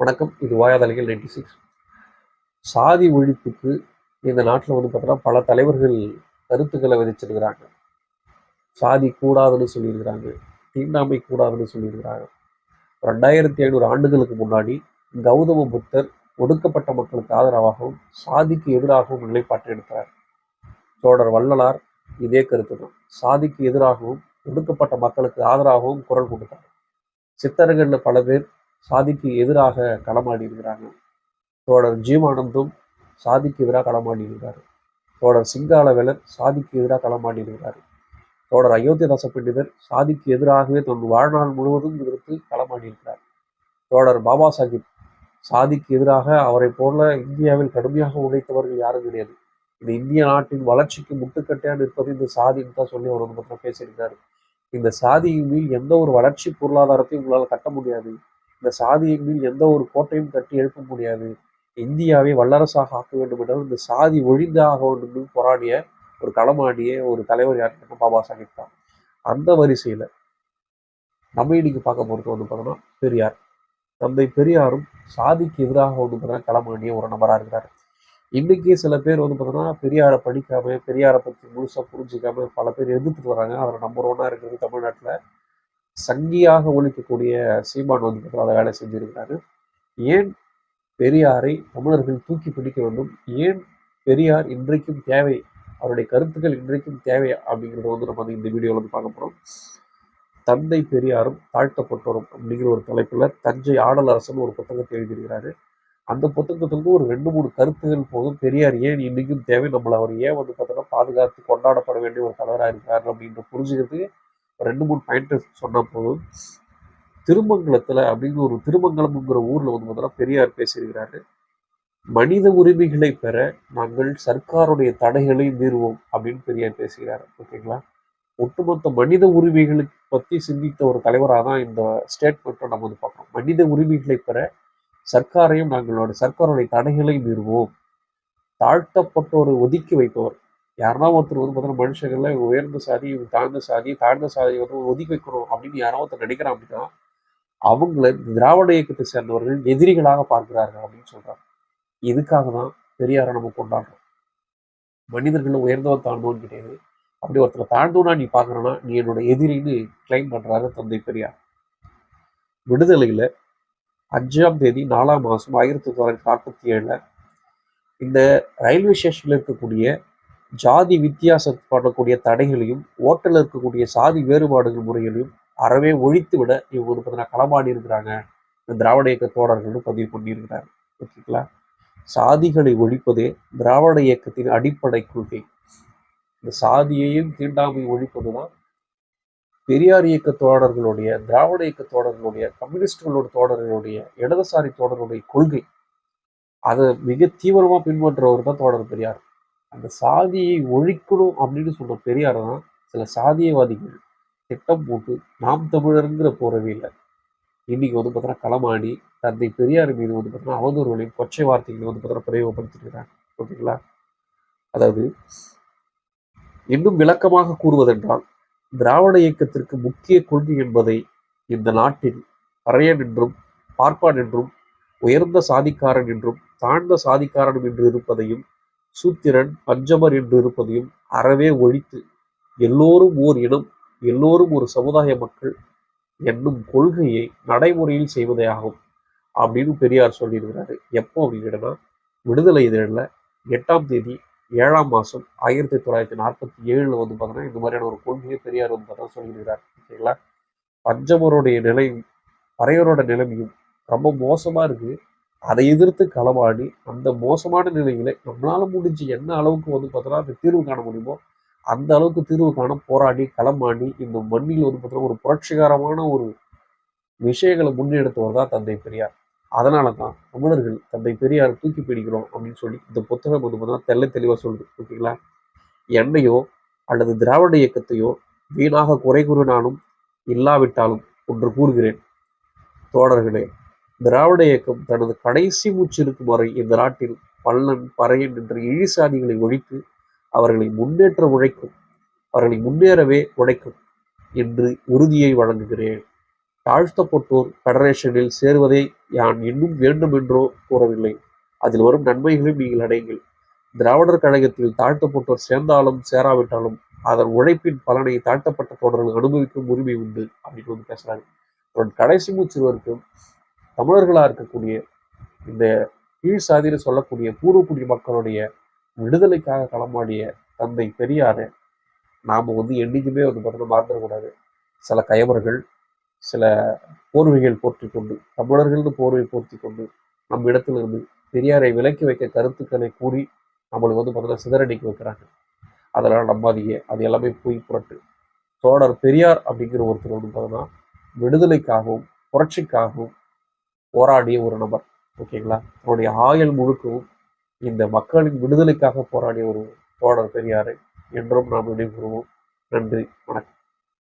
வணக்கம். இது வாயாதலைகள் ninety six சாதி ஒழிப்புக்கு இந்த நாட்டில் வந்து பார்த்தோன்னா பல தலைவர்கள் கருத்துக்களை விதிச்சிருக்கிறாங்க. சாதி கூடாதுன்னு சொல்லியிருக்கிறாங்க. தீண்டாமை கூடாதுன்னு சொல்லியிருக்கிறாங்க. ரெண்டாயிரத்தி ஐநூறு ஆண்டுகளுக்கு முன்னாடி கௌதம புத்தர் ஒடுக்கப்பட்ட மக்களுக்கு ஆதரவாகவும் சாதிக்கு எதிராகவும் நிலைப்பாட்டை எடுத்தார் தோழர் வள்ளலார் இதே கருத்து தான். சாதிக்கு எதிராகவும் ஒடுக்கப்பட்ட மக்களுக்கு ஆதரவாகவும் குரல் கொடுத்தார். சித்தர்களில் பல பேர் சாதிக்கு எதிராக களமாடி இருக்கிறாங்க. தோழர் ஜீவானந்தும் சாதிக்கு எதிராக களமாடி இருக்கிறார். தோழர் சிங்காலவேலர் சாதிக்கு எதிராக களமாடி இருக்கிறார். தோழர் அயோத்தியதாச பண்டிதர் சாதிக்கு எதிராகவே தன் வாழ்நாள் முழுவதும் எதிர்த்து களமாடி இருக்கிறார். தோழர் பாபா சாஹிப் சாதிக்கு எதிராக அவரை போல இந்தியாவில் கடுமையாக உழைத்தவர்கள் யாரும் கிடையாது. இந்த இந்திய நாட்டின் வளர்ச்சிக்கு முட்டுக்கட்டையாக நிற்பது இந்த சாதின்னு தான் சொல்லி அவர் வந்து பத்திரம் பேசியிருக்காரு. இந்த சாதியின் மேல் எந்த ஒரு வளர்ச்சி பொருளாதாரத்தையும் உங்களால் கட்ட முடியாது. இந்த சாதியின் மேல் எந்த ஒரு கோட்டையும் கட்டி எழுப்ப முடியாது. இந்தியாவை வல்லரசாக ஆக்க வேண்டும் என்றால் இந்த சாதி ஒழிந்தாக வேண்டும் போராடிய ஒரு களமாடிய ஒரு தலைவர் யார் கேட்டால் பாபா சாஹிப் தான். அந்த வரிசையில் நம்ம இன்னைக்கு பார்க்க போகிறது வந்து பார்த்தோன்னா பெரியார். தந்தை பெரியாரும் சாதிக்கு எதிராக வந்து பார்த்தோன்னா களமாடிய ஒரு நபராக இருக்கிறார். இன்றைக்கி சில பேர் வந்து பார்த்தோன்னா பெரியாரை படிக்காம பெரியாரை பற்றி முழுசாக புரிஞ்சிக்காம பல பேர் எதிர்த்துட்டு வராங்க. அதில் நம்பர் ஒன்னாக இருக்கிறது தமிழ்நாட்டில். சங்கியாக ஒழிக்கக்கூடிய சீமான் வந்து பார்த்தா அதை வேலை செஞ்சிருக்கிறாரு. ஏன் பெரியாரை தமிழர்கள் தூக்கி பிடிக்க வேண்டும்? ஏன் பெரியார் இன்றைக்கும் தேவை? அவருடைய கருத்துக்கள் இன்றைக்கும் தேவை அப்படிங்கிறத வந்து நம்ம வந்து இந்த வீடியோவில் வந்து பார்க்க போகிறோம் தந்தை பெரியாரும் தாழ்த்தப்பட்டோரும் அப்படிங்கிற ஒரு தலைப்பில் தஞ்சை ஆடலரசன் அரசன் ஒரு புத்தகத்தை எழுதியிருக்கிறாரு. அந்த புத்தகத்திலிருந்து ஒரு ரெண்டு மூணு கருத்துகள் போதும். பெரியார் ஏன் இன்னைக்கும் தேவை? நம்மளை அவர் ஏன் வந்து பார்த்தோன்னா பாதுகாத்து கொண்டாடப்பட வேண்டிய ஒரு தலைவராக இருக்கார் அப்படின்ற புரிஞ்சுக்கிறதுக்கு ரெண்டு மூணு பாயிண்ட் சொன்னால் போதும் திருமங்கலத்தில் அப்படிங்கிற ஒரு திருமங்கலம்ங்கிற ஊரில் வந்து பார்த்தோன்னா பெரியார் பேசியிருக்கிறாரு. மனித உரிமைகளை பெற நாங்கள் சர்க்காருடைய தடைகளை மீறுவோம் அப்படின்னு பெரியார் பேசுகிறார் ஓகேங்களா? ஒட்டுமொத்த மனித உரிமைகளுக்கு பற்றி சிந்தித்த ஒரு தலைவராக தான் இந்த ஸ்டேட்மெண்ட்டை நம்ம வந்து பார்க்குறோம் மனித உரிமைகளை பெற சர்க்காரையும் நாங்களோட சர்க்காருடைய தடைகளை மீறுவோம். தாழ்த்தப்பட்டோரை ஒதுக்கி வைப்பவர் யாருன்னா ஒருத்தர் வந்து பார்த்தீங்கன்னா மனுஷங்கள்ல உயர்ந்த சாதி தாழ்ந்த சாதி தாழ்ந்த சாதி வந்து ஒதுக்கி வைக்கணும் அப்படின்னு யாரோ ஒருத்தர் நினைக்கிறான் அப்படின்னா அவங்கள திராவிட இயக்கத்தை சேர்ந்தவர்கள் எதிரிகளாக பார்க்கிறார்கள் அப்படின்னு சொல்றாங்க. இதுக்காக தான் பெரியாரை நம்ம கொண்டாடுறோம். மனிதர்கள் உயர்ந்தவன் தாழ்ந்தவன் கிடையாது. அப்படி ஒருத்தர் தாழ்ந்தவனா நீ பார்க்கறனா நீ என்னோட எதிரின்னு கிளைம் பண்றாரு தந்தை பெரியார். விடுதலையில அஞ்சாம் தேதி நாலாம் மாதம் ஆயிரத்தி தொள்ளாயிரத்தி நாற்பத்தி ஏழில் இந்த ரயில்வே ஸ்டேஷனில் இருக்கக்கூடிய ஜாதி வித்தியாசம் பண்ணக்கூடிய தடைகளையும் ஓட்டலில் இருக்கக்கூடிய சாதி வேறுபாடுகள் முறைகளையும் அறவே ஒழித்து விட இவங்க வந்து பார்த்தீங்கன்னா களமாடி இருக்கிறாங்க. இந்த திராவிட இயக்க தோழர்களும் பதிவு பண்ணியிருக்கிறாங்க ஓகேங்களா? சாதிகளை ஒழிப்பதே திராவிட இயக்கத்தின் அடிப்படை கொள்கை. இந்த சாதியையும் தீண்டாமை ஒழிப்பது தான் பெரியார் இயக்க தோழர்களுடைய திராவிட இயக்க தோழர்களுடைய கம்யூனிஸ்டுகளோட தோழர்களுடைய இடதுசாரி தோழர்களுடைய கொள்கை. அதை மிக தீவிரமாக பின்பற்றுறவர் தான் தோழர் பெரியார். அந்த சாதியை ஒழிக்கணும் அப்படின்னு சொன்ன பெரியார் தான் சில சாதியவாதிகள் திட்டம் போட்டு நாம் தமிழருங்கிற போறவையில் இன்னைக்கு வந்து பார்த்தோன்னா களமாடி தந்தை பெரியார் மீது வந்து பார்த்தோன்னா அவதூறுகளையும் கொச்சை வார்த்தைகளை வந்து பார்த்தோன்னா பிரயோகப்படுத்திருக்கிறாங்க ஓகேங்களா? அதாவது இன்னும் விளக்கமாக கூறுவதென்றால் திராவிட இயக்கத்திற்கு முக்கிய கொள்கை என்பதை இந்த நாட்டில் பறையன் என்றும் பார்ப்பான் என்றும் உயர்ந்த சாதிக்காரன் என்றும் தாழ்ந்த சாதிக்காரன் என்று இருப்பதையும் சூத்திரன் பஞ்சமர் என்று இருப்பதையும் அறவே ஒழித்து எல்லோரும் ஓர் இனம் எல்லோரும் ஒரு சமுதாய மக்கள் என்னும் கொள்கையை நடைமுறையில் செய்வதே ஆகும் அப்படின்னு பெரியார் சொல்லியிருக்கிறாரு. எப்போ அப்படின்னு விடுதலை இதழில் எட்டாம் தேதி ஏழாம் மாதம் ஆயிரத்தி தொள்ளாயிரத்தி நாற்பத்தி ஏழில் வந்து பார்த்தோன்னா இந்த மாதிரியான ஒரு கொள்கையை பெரியார் வந்து பார்த்தா சொல்லியிருக்கிறார். ஓகேங்களா? பஞ்சமருடைய நிலை பறையரோட நிலைமையும் ரொம்ப மோசமாக இருக்குது அதை எதிர்த்து களமாடி அந்த மோசமான நிலையில நம்மளால முடிஞ்சு என்ன அளவுக்கு வந்து பார்த்தோன்னா அந்த தீர்வு காண முடியுமோ அந்த அளவுக்கு தீர்வு காண போராடி களமாடி இந்த மண்ணில் வந்து பார்த்தோன்னா ஒரு புரட்சிகரமான ஒரு விஷயங்களை முன்னெடுத்தவர் தான் தந்தை பெரியார். அதனால தான் தமிழர்கள் தந்தை பெரியார் தூக்கி பிடிக்கிறோம் அப்படின்னு சொல்லி இந்த புத்தகம் வந்து பார்த்தோன்னா தெல்ல தெளிவாக சொல்லுது. ஓகேங்களா என்னையோ அல்லது திராவிட இயக்கத்தையோ வீணாக குறை கூறினாலும் இல்லாவிட்டாலும் ஒன்று கூறுகிறேன். தோழர்களே திராவிட இயக்கம் தனது கடைசி மூச்சிருக்கும் வரை இந்த நாட்டில் பல்லன் பறையன் என்ற இழிசாதிகளை ஒழித்து அவர்களை முன்னேற்ற உழைக்கும் அவர்களை முன்னேறவே உழைக்கும் என்று உறுதியை வழங்குகிறேன். தாழ்த்தப்பட்டோர் ஃபெடரேஷனில் சேருவதை யான் இன்னும் வேண்டும் என்றோ கூறவில்லை. அதில் வரும் நன்மைகளையும் நீங்கள் அடையுங்கள். திராவிடர் கழகத்தில் தாழ்த்தப்பட்டோர் சேர்ந்தாலும் சேராவிட்டாலும் அதன் உழைப்பின் பலனை தாழ்த்தப்பட்ட தொடர்கள் அனுபவிக்கும் உரிமை உண்டு அப்படின்னு வந்து பேசுறாங்க. அவன் கடைசி மூச்சு வரைக்கும் தமிழர்களாக இருக்கக்கூடிய இந்த கீழ் சாதின்னு சொல்லக்கூடிய பூர்வக்குடி மக்களுடைய விடுதலைக்காக களமாடிய தந்தை பெரியாரை நாம் வந்து என்றைக்குமே வந்து பார்த்தோம்னா மறந்துடக்கூடாது. சில கயவர்கள் சில போர்வைகள் போற்றி கொண்டு தமிழர்கள்னு போர்வை போர்த்தி கொண்டு நம் இடத்திலிருந்து பெரியாரை விலக்கி வைக்க கருத்துக்களை கூறி நம்மளுக்கு வந்து பார்த்தோம்னா சிதறடிக்க வைக்கிறாங்க. அதெல்லாம் நம்பாதீங்க. அது எல்லாமே போய் புரட்டு. தோழர் பெரியார் அப்படிங்கிற ஒருத்தர் வந்து பார்த்தோம்னா விடுதலைக்காகவும் புரட்சிக்காகவும் போராடிய ஒரு நபர் ஓகேங்களா? அவருடைய ஆயுள் முழுக்கவும் இந்த மக்களின் விடுதலைக்காக போராடிய ஒரு தோழர் பெரியாரை என்றும் நாம் நினைவு கூறுவோம் நன்றி வணக்கம்.